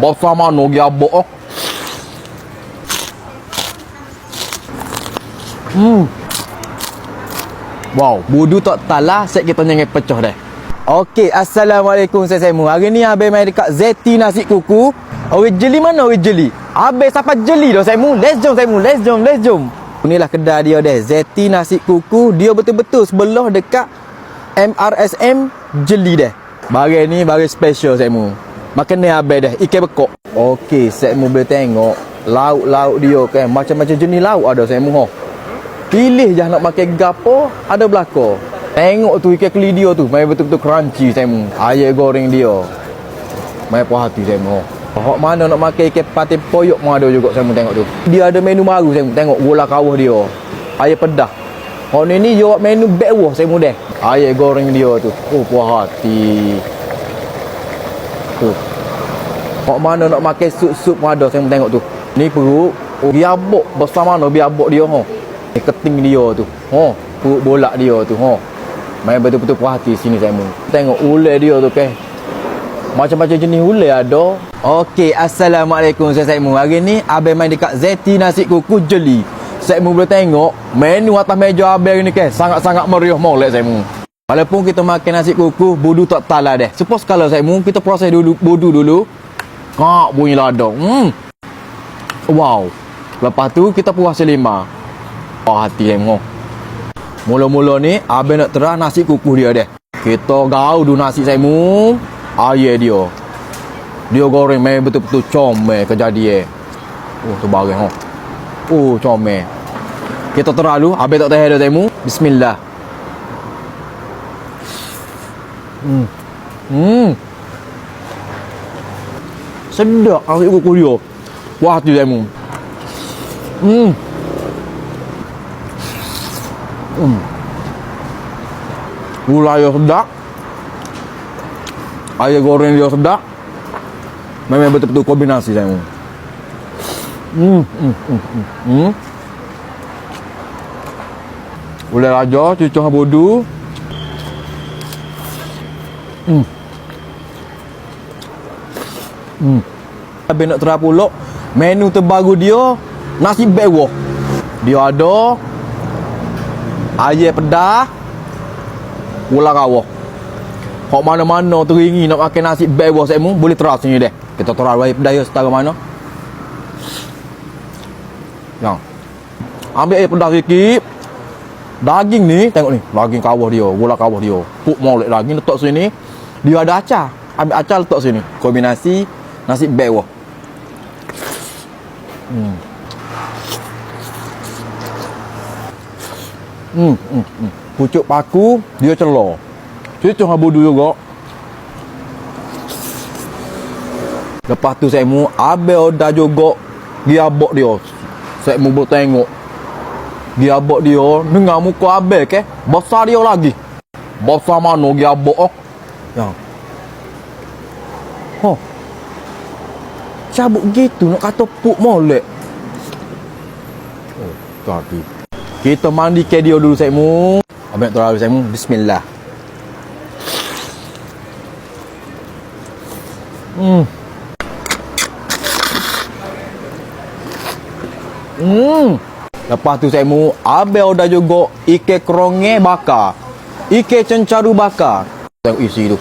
Bersama no giabok oh. Hmm. Wow, budu tak talah set kita jangan pecah dah. Okey, Assalamualaikum saya Saimu. Hari ni Abang main dekat Zeti Nasi Kuku. Jeli mana jeli? Abang siapa jeli dah Saimu? Let's jom Saimu, let's jom, let's jom. Inilah kedai dia dah, Zeti Nasi Kuku. Dia betul-betul sebelah dekat MRSM jeli dah. Barang ni barang special Saimu. Makan ni Abang dah, ikan bekok. Okey, Saimu boleh tengok lauk-lauk dia kan. Macam-macam jenis lauk ada Saimu ha. Pilih je nak makan gapo, ada belakang. Tengok tu ikan keli dia tu, main betul-betul crunchy saya mu. Ayam goreng dia. Main puas hati saya mu. Hak mana nak makan ikan patin poyok pun ada juga saya mu tengok tu. Dia ada menu baru saya mu. Tengok gula kawah dia. Ayam pedah. Hak ni ni jawab menu bawah saya deh. Ayam goreng dia tu. Oh puas hati. Tu. Hak mana nak makan sup-sup pun ada saya mu tengok tu. Ni perut. Oh, biabok bersama mana biabok dia ha. Ni keting dia tu. Ha, perut bolak dia tu ha. Main betul-betul puas hati sini saya mu. Tengok ulai dia tu kan. Macam-macam jenis ulai ada. Okey, Assalamualaikum saya Saimu. Hari ni abang main dekat Zeti Nasi Kuku Jeli. Saimu boleh tengok menu atas meja abang ni kan. Sangat-sangat meriah molek Saimu. Walaupun kita makan nasi kuku, budu tak talah deh. Suppose kalau Saimu, kita proses dulu budu dulu. Kak bunyi ladang. Hmm. Wow. Lepas tu kita puas selima. Oh hati Saimu. Mula-mula ni abang nak terah nasi kukuh dia deh. Kita gau du nasi saya mu. Ayah dia. Dia goreng main betul-betul comel kejadian. Oh tu barang ha. Oh comel. Kita terah dulu, abang tak tahan dah saya mu. Bismillah. Hmm. Hmm. Sedap nasi kukuh dia. Wah hati saya mu. Hmm. Hmm. Gula dia sedap. Ayam goreng dia sedap. Memang betul-betul kombinasi saya. Hmm, hmm, hmm, hmm. hmm. Ulai raja, cucuk bodu. Hmm. Hmm. Habis nak terap pulak, menu terbaru dia nasi bewah. Dia ada ayam pedah ular kawah Hak mana-mana teringin nak makan nasi bewah saya mu boleh terus sini deh. Kita terus ayam pedah ya setara mana. Yang. Ambil ayam pedah sikit. Daging ni tengok ni, daging kawah dia, ular kawah dia. Puk molek daging letak sini. Dia ada acar. Ambil acar letak sini. Kombinasi nasi bewah. Hmm. Hmm, hmm, hmm. Pucuk paku dia celor. Cucuk habudu juga. Lepas tu saya mu abel dah juga dia abok dia. Saya mu bertengok. Dia abok dia dengan muka abel ke. Besar dia lagi. Besar mana dia abok oh. Ya. Ho. Cabut gitu nak kata puk molek. Oh, tadi. Kita mandi ke dia dulu saya mu. Abang tu saya mu. Bismillah. Hmm. Hmm. Lepas tu saya mu abel dah juga ikan keronge bakar. Ikan cencaru bakar. Tengok isi tu.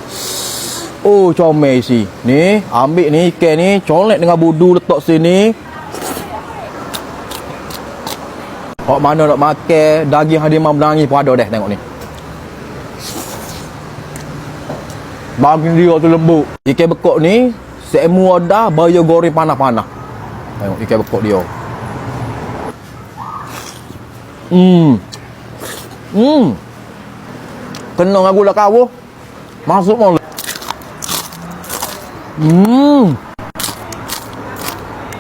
Oh, comel isi. Ni, ambil ni ikan ni, colek dengan budu letak sini. Hak mana nak makan daging harimau menangis pun ada deh tengok ni. Daging dia tu lembut. Ikan bekok ni semua dah bayar goreng panah-panah. Tengok ikan bekok dia. Hmm. Hmm. Kena dengan gula kawah. Masuk molek. Hmm.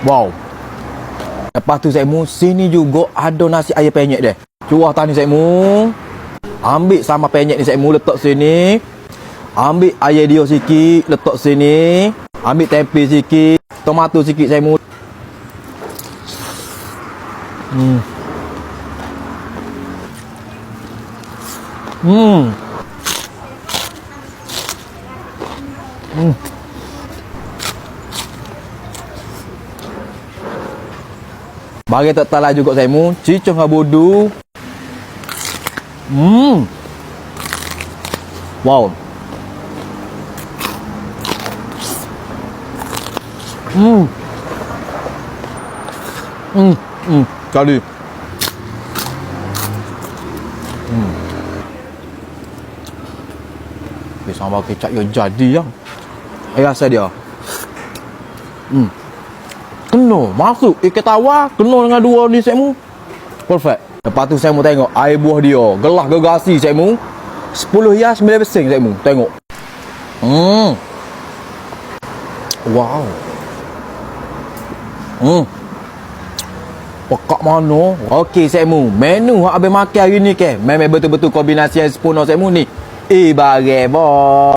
Wow. Lepas tu saya mu sini juga ada nasi ayam penyet dia. Cuah tani saya mu. Ambil sama penyet ni saya mu letak sini. Ambil ayam dia sikit letak sini. Ambil tempe sikit, tomato sikit saya mu. Hmm. Hmm. Hmm. Bagi tak talah juga saya mu, cicuh habudu. Hmm. Wow. Hmm. Hmm, hmm, kali. Hmm. Pisang bakar kecap yo jadi yang. Eh rasa dia. Hmm. Kena masuk ikan tawar kena dengan dua ni saya mu. Perfect. Lepas tu saya mau tengok air buah dia. Gelah gegasi saya mu. 10 ya 9 besing saya. Tengok. Hmm. Wow. Hmm. Pekak mana? Okey saya. Menu hak abang makan hari ni ke? Memang betul-betul kombinasi yang sempurna saya mu ni. Eh, bagai boh.